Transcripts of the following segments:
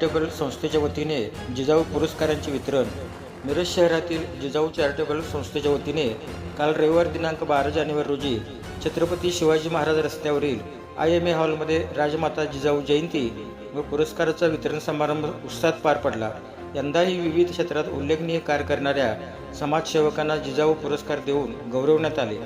Charitable संस्थेच्या वतीने जिजाऊ पुरस्कारांचे वितरण. मिरज शहरातील जिजाऊ चॅरिटेबल संस्थेच्या वतीने काल रविवार दिनांक बारा जानेवारी रोजी छत्रपती शिवाजी महाराज रस्त्यावरील आय एम ए हॉलमध्ये राजमाता जिजाऊ जयंती व पुरस्काराचा वितरण समारंभ उत्साहात पार पडला. यंदाही विविध क्षेत्रात उल्लेखनीय कार्य करणाऱ्या समाजसेवकांना जिजाऊ पुरस्कार देऊन गौरवण्यात आले.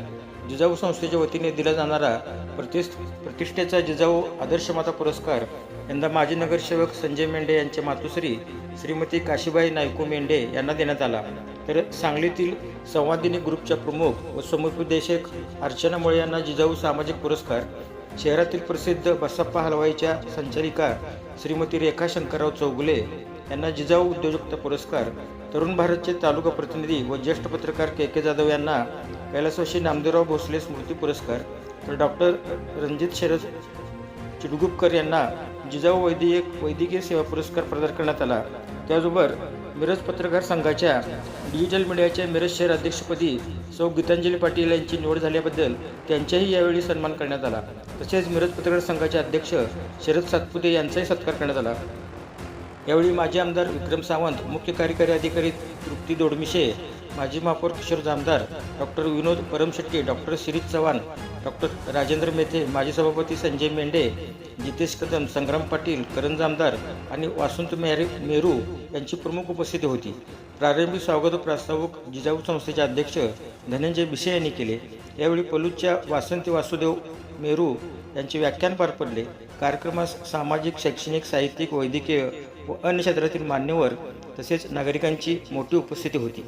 जिजाऊ संस्थेच्या वतीने दिला जाणारा प्रतिष्ठ प्रतिष्ठेचा जिजाऊ आदर्शमाता पुरस्कार यंदा माजी नगरसेवक संजय मेंढे यांच्या मातुश्री श्रीमती काशीबाई नायकू मेंढे यांना देण्यात आला. तर सांगलीतील संवादिनी ग्रुपच्या प्रमुख व समुपदेशक अर्चना मुळे यांना जिजाऊ सामाजिक पुरस्कार शहरातील प्रसिद्ध बसप्पा हलवाईच्या संचालिका श्रीमती रेखा शंकरराव चौगुले यांना जिजाऊ उद्योजकता पुरस्कार तरुण भारतचे तालुका प्रतिनिधी व ज्येष्ठ पत्रकार के के जाधव यांना कैलासवाशी नामदेवराव भोसले स्मृती पुरस्कार तर डॉक्टर रणजित शरद चिडगुपकर यांना जिजाऊ वैद्यकीय वैद्यकीय सेवा पुरस्कार प्रदान करण्यात आला. त्याचबरोबर मिरज पत्रकार संघाच्या डिजिटल मीडियाच्या मिरज शहर अध्यक्षपदी सौ. गीतांजली पाटील यांची निवड झाल्याबद्दल त्यांचाही यावेळी सन्मान करण्यात आला. तसेच मिरज पत्रकार संघाचे अध्यक्ष शरद सातपुते यांचाही सत्कार करण्यात आला. यावेळी माजी आमदार विक्रम सावंत मुख्य कार्यकारी अधिकारी तृप्ती दोडमिशे माजी महापौर Kishor Jamdar doctor Vinod Paramshetti doctor Shirish Chavan doctor Rajendra Methe माजी सभापती संजय मेंढे जितेश कदम संग्राम पाटील करण जामदार आणि वासंत मेहरे मेरू यांची प्रमुख उपस्थिती होती. प्रारंभिक स्वागत प्रास्तावक जिजाऊ संस्थेचे अध्यक्ष धनंजय भिसे यांनी केले. यावेळी पलूच्या वासंती वासुदेव मेरू यांचे व्याख्यान पार पडले. कार्यक्रमास सामाजिक शैक्षणिक साहित्यिक वैद्यकीय व अन्य क्षेत्रातील मान्यवर तसेच नागरिकांची मोठी उपस्थिती होती.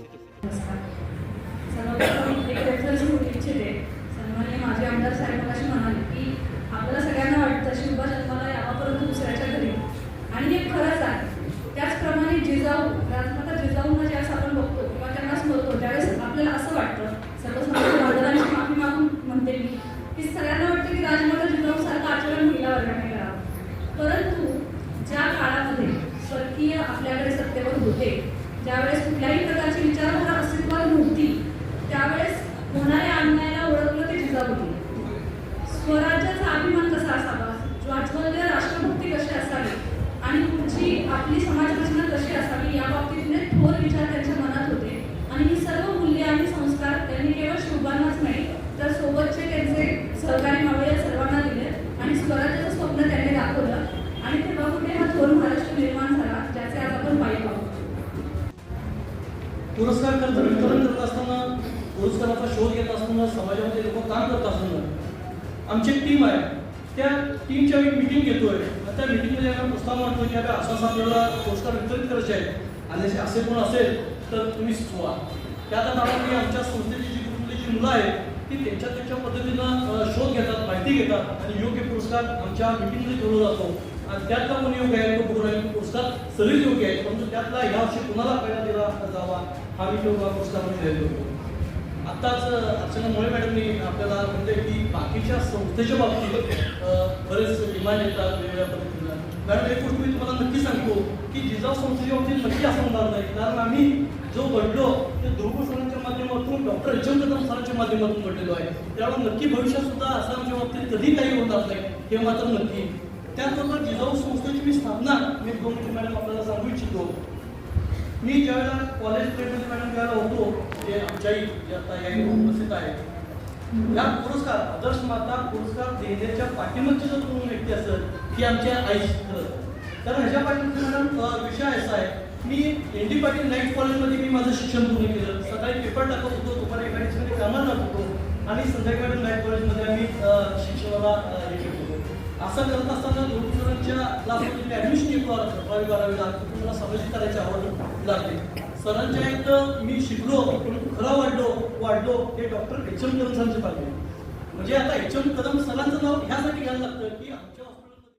Now it is पुरस्कार वितरण करत असताना पुरस्काराचा शोध घेत असताना समाजामध्ये लोक काम करत असताना आमची एक टीम आहे. त्या टीमच्या एक मिटिंग घेतोय. त्या मिटिंगमध्ये आम्ही प्रस्ताव मांडतो की आता असं असं आपल्याला पुरस्कार वितरित करायचे आहे आणि असे- कोण असेल तर तुम्ही सुचवा त्या आता काळामध्ये आमच्या संस्थेची जी कुटुंबाची जी मुलं आहेत ती त्यांच्या त्यांच्या पद्धतीनं शोध घेतात माहिती घेतात आणि योग्य पुरस्कार आमच्या मिटिंगमध्ये ठेवला जातो. आणि त्यातला कोण योग्य आहे तो बघून पुस्तकात पुरस्कार सगळीच योग्य आहे परंतु त्यातला ह्या वर्षी कुणाला पहिला दिला जावा हा मी तेवढा पुरस्कारमध्ये देतो आत्ताच अर्चना मोळे मॅडमनी आपल्याला म्हणते की बाकीच्या संस्थेच्या बाबतीत बरेच डिमांड येतात वेगवेगळ्या पद्धतीनं. मॅडम एक गोष्ट मी तुम्हाला नक्की सांगतो की जिजाऊ संस्थेच्या बाबतीत नक्की असं होणार नाही कारण आम्ही जो घडलो ते दुर्गुण सरांच्या माध्यमातून डॉक्टर एचम सरांच्या माध्यमातून घडलेलो आहे. त्यामुळे नक्की भविष्यात सुद्धा आसामच्या बाबतीत कधी काही होणार नाही हे मात्र नक्की. त्याचबरोबर जिजाऊ संस्थेची मी स्थापना मी दोन मॅडम आपल्याला सांगू इच्छितो. मी ज्यावेळेला कॉलेज प्रेममध्ये मॅडम ज्यावेळेला होतो जे आमच्याही जे आता याही उपस्थित आहे या पुरस्कार आदर्श माता पुरस्कार देण्याच्या पाठिंबाची जर कोण व्यक्ती असेल ती आमच्या आई खरं कारण ह्याच्या पाठीमागे मॅडम विषय असा आहे मी एन डी पाटील नाईट कॉलेजमध्ये मी माझं शिक्षण पूर्ण केलं. सकाळी पेपर टाकत होतो दुपारी एकाडेमीमध्ये कामाला जात होतो आणि संध्याकाळी नाईट कॉलेजमध्ये आम्ही शिक्षणाला असं करत असताना दोन क्लासमध्ये ॲडमिशन घेतो अकरावी बारावीला. तिथून तुम्हाला सामाजिक करायची आवड लागते. सरांच्या एक मी शिकलो परंतु खरं वाढलो वाढलो हे डॉक्टर एच एम कदम सरांचे पाहिजे म्हणजे आता एच एम कदम सरांचं नाव ह्यासाठी घ्यायला लागतं की आमच्या